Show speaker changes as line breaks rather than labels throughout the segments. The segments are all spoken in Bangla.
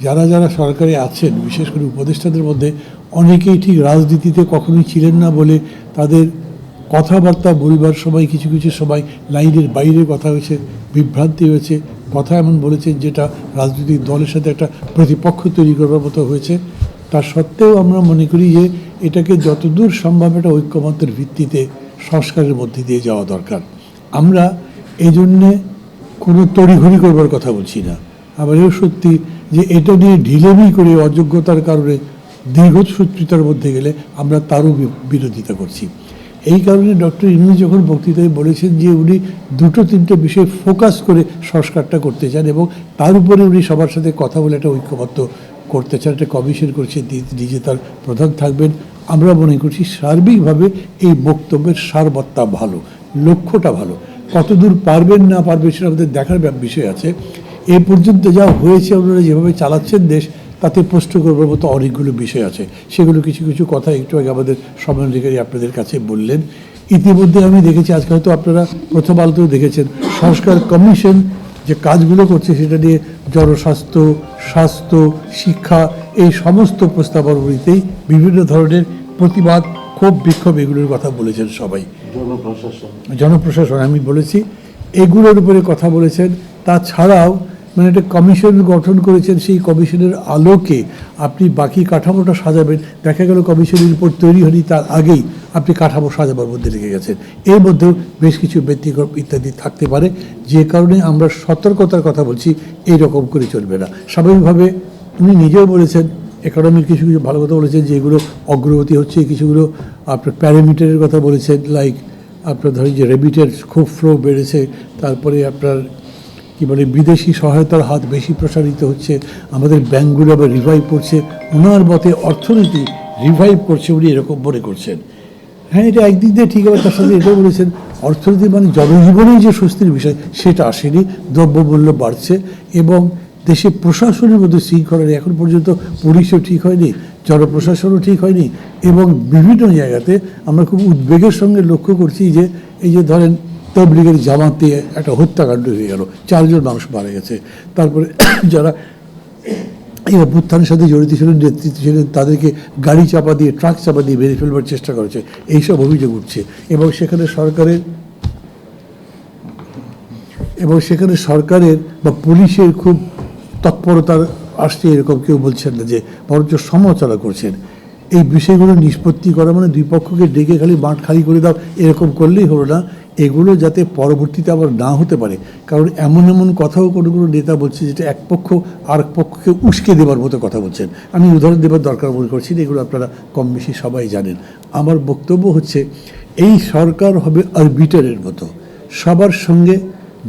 যারা যারা সরকারে আছেন, বিশেষ করে উপদেষ্টাদের মধ্যে, অনেকেই ঠিক রাজনীতিতে কখনোই ছিলেন না বলে তাদের কথাবার্তা বলবার সময়, কিছু কিছু সময় লাইনের বাইরে কথা হয়েছে, বিভ্রান্তি হয়েছে। কথা এমন বলেছেন যেটা রাজনৈতিক দলের সাথে একটা প্রতিপক্ষ তৈরি করবার মতো হয়েছে। তা সত্ত্বেও আমরা মনে করি যে এটাকে যতদূর সম্ভব একটা ঐক্যমত্যের ভিত্তিতে সংস্কারের মধ্যে দিয়ে যাওয়া দরকার। আমরা এই জন্যে কোনো তড়িঘড়ি করবার কথা বলছি না। আবার এও সত্যি যে এটা নিয়ে ঢিলেমি করে অযোগ্যতার কারণে দীর্ঘসূত্রিতার মধ্যে গেলে আমরা তারও বিরোধিতা করছি। এই কারণে ডক্টর ইনু যখন বক্তৃতায় বলেছেন যে উনি দুটো তিনটে বিষয়ে ফোকাস করে সংস্কারটা করতে চান এবং তার উপরে উনি সবার সাথে কথা বলে একটা ঐক্যবদ্ধ করতে চান, একটা কমিশন করছে নিজে তার প্রধান থাকবেন। আমরা মনে করছি সার্বিকভাবে এই বক্তব্যের সারবত্তা ভালো, লক্ষ্যটা ভালো। কতদূর পারবেন না পারবেন সেটা আমাদের দেখার বিষয় আছে। এ পর্যন্ত যা হয়েছে আপনারা যেভাবে চালাচ্ছেন দেশ তাতে প্রশ্ন করবার মতো অনেকগুলো বিষয় আছে। সেগুলো কিছু কিছু কথা একটু আগে আমাদের সমন্বয়কারী আপনাদের কাছে বললেন। ইতিমধ্যে আমি দেখেছি আজকে হয়তো আপনারা প্রথম আলোতেও দেখেছেন সংস্কার কমিশন যে কাজগুলো করছে সেটা নিয়ে জনস্বাস্থ্য স্বাস্থ্য শিক্ষা এই সমস্ত প্রস্তাবনাবলীতেই বিভিন্ন ধরনের প্রতিবাদ ক্ষোভ বিক্ষোভ এগুলোর কথা বলেছেন সবাই।
জনপ্রশাসন।
জনপ্রশাসন আমি বলেছি এগুলোর উপরে কথা বলেছেন। তাছাড়াও মানে একটা কমিশন গঠন করেছেন, সেই কমিশনের আলোকে আপনি বাকি কাঠামোটা সাজাবেন। দেখা গেল কমিশনের উপর তৈরি হয়নি, তার আগেই আপনি কাঠামো সাজাবার মধ্যে লেগে গেছেন। এর মধ্যেও বেশ কিছু ব্যক্তিগত ইত্যাদি থাকতে পারে। যে কারণে আমরা সতর্কতার কথা বলছি এই রকম করে চলবে না। স্বাভাবিকভাবে উনি নিজেও বলেছেন একাডেমির কিছু কিছু ভালো কথা বলেছেন, যেগুলো অগ্রগতি হচ্ছে, কিছুগুলো আপনার প্যারামিটারের কথা বলেছেন লাইক আপনার ধরেন যে রেবিটের খুব ফ্লো বেড়েছে, তারপরে আপনার কি বলে, বিদেশি সহায়তার হাত বেশি প্রসারিত হচ্ছে, আমাদের ব্যাঙ্কগুলো আবার রিভাইভ করছে, ওনার মতে অর্থনীতি রিভাইভ করছে উনি এরকম মনে করছেন। হ্যাঁ এটা একদিক দিয়ে ঠিক আবার তার সাথে এটাও বলেছেন, অর্থনীতি মানে জনজীবনেই যে স্বস্তির বিষয়, সেটা আসেনি, দ্রব্যমূল্য বাড়ছে এবং দেশে প্রশাসনের মধ্যে শৃঙ্খলা নেই। এখন পর্যন্ত পুলিশও ঠিক হয়নি, জনপ্রশাসনও ঠিক হয়নি এবং বিভিন্ন জায়গাতে আমরা খুব উদ্বেগের সঙ্গে লক্ষ্য করছি যে, এই যে ধরেন তবলিগের জামাত একটা হত্যাকাণ্ড হয়ে গেল। চারজন মানুষ মারা গেছে। তারপরে যারা এই অভ্যুত্থানের সাথে জড়িত ছিলেন, নেতৃত্ব ছিলেন, তাদেরকে গাড়ি চাপা দিয়ে, ট্রাক চাপা দিয়ে মেরে ফেলবার চেষ্টা করেছে। এইসব অভিযোগ উঠছে। এবং সেখানে সরকারের এবং সেখানে সরকারের বা পুলিশের খুব তৎপরতার আসছে এরকম কেউ বলছেন না যে, বরঞ্চ সমালোচনা করছেন। এই বিষয়গুলো নিষ্পত্তি করা মানে দুই পক্ষকে ডেকে খালি মাঠ খালি করে দাও, এরকম করলেই হলো না। এগুলো যাতে পরবর্তীতে আবার না হতে পারে, কারণ এমন এমন কথাও কোনো কোনো নেতা বলছে যেটা এক পক্ষ আর পক্ষকে উস্কে দেবার মতো কথা বলছেন। আমি উদাহরণ দেবার দরকার মনে করছি এগুলো আপনারা কম বেশি সবাই জানেন। আমার বক্তব্য হচ্ছে, এই সরকার হবে আরবিটারের মতো। সবার সঙ্গে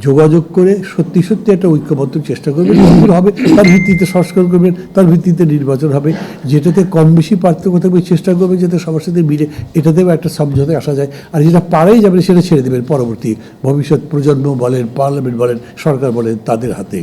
যোগাযোগ করে সত্যি সত্যি একটা ঐক্যবদ্ধ চেষ্টা করবেন হবে, তার ভিত্তিতে সংস্কার করবেন, তার ভিত্তিতে নির্বাচন হবে। যেটাতে কম বেশি পার্থক্য থাকবে, চেষ্টা করবেন যাতে সবার সাথে মিলে এটাতেও একটা সমঝোতায় আসা যায়। আর যেটা পারেই যাবে সেটা ছেড়ে দেবেন পরবর্তী ভবিষ্যৎ প্রজন্ম বলেন, পার্লামেন্ট বলেন, সরকার বলেন তাদের হাতে।